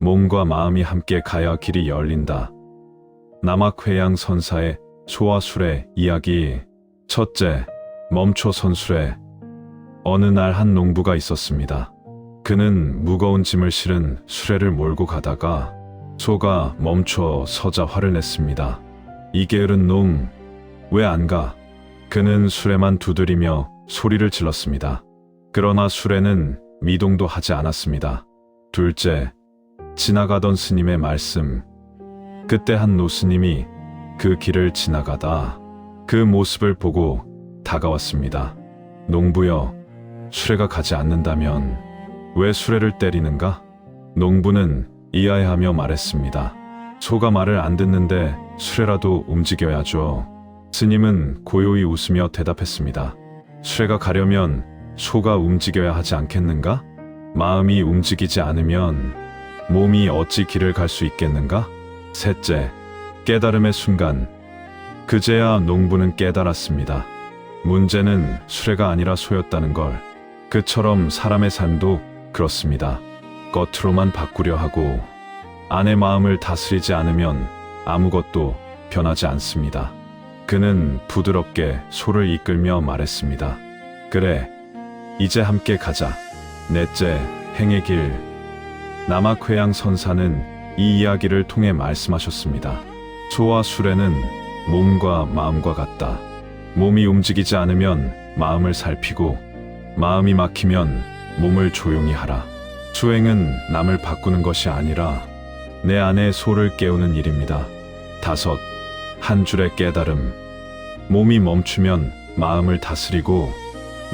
몸과 마음이 함께 가야 길이 열린다. 남학회양 선사의 소와 술의 이야기 첫째, 멈춰 선술에 어느 날 한 농부가 있었습니다. 그는 무거운 짐을 실은 수레를 몰고 가다가 소가 멈춰 서자 화를 냈습니다. 이 게으른 놈, 왜 안 가? 그는 수레만 두드리며 소리를 질렀습니다. 그러나 수레는 미동도 하지 않았습니다. 둘째, 지나가던 스님의 말씀. 그때 한 노스님이 그 길을 지나가다 그 모습을 보고 다가왔습니다. 농부여, 수레가 가지 않는다면 왜 수레를 때리는가? 농부는 이해하며 말했습니다. 소가 말을 안 듣는데 수레라도 움직여야죠. 스님은 고요히 웃으며 대답했습니다. 수레가 가려면 소가 움직여야 하지 않겠는가? 마음이 움직이지 않으면 몸이 어찌 길을 갈 수 있겠는가? 셋째, 깨달음의 순간. 그제야 농부는 깨달았습니다. 문제는 수레가 아니라 소였다는 걸. 그처럼 사람의 삶도 그렇습니다. 겉으로만 바꾸려 하고 안의 마음을 다스리지 않으면 아무것도 변하지 않습니다. 그는 부드럽게 소를 이끌며 말했습니다. 그래, 이제 함께 가자. 넷째, 행의 길. 남학회양 선사는 이 이야기를 통해 말씀하셨습니다. 소와 수레는 몸과 마음과 같다. 몸이 움직이지 않으면 마음을 살피고 마음이 막히면 몸을 조용히 하라. 수행은 남을 바꾸는 것이 아니라 내 안의 소를 깨우는 일입니다. 다섯, 한 줄의 깨달음. 몸이 멈추면 마음을 다스리고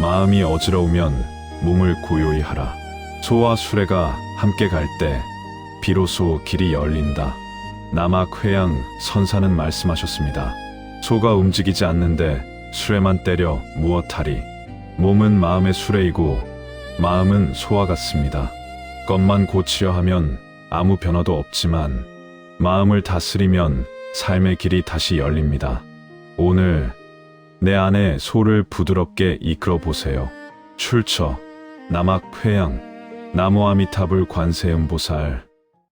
마음이 어지러우면 몸을 고요히 하라. 소와 수레가 함께 갈 때 비로소 길이 열린다. 남악 회양 선사는 말씀하셨습니다. 소가 움직이지 않는데 수레만 때려 무엇하리. 몸은 마음의 수레이고 마음은 소와 같습니다. 것만 고치려 하면 아무 변화도 없지만 마음을 다스리면 삶의 길이 다시 열립니다. 오늘 내 안에 소를 부드럽게 이끌어 보세요. 출처 남악 회양 나무 아미타불 관세음보살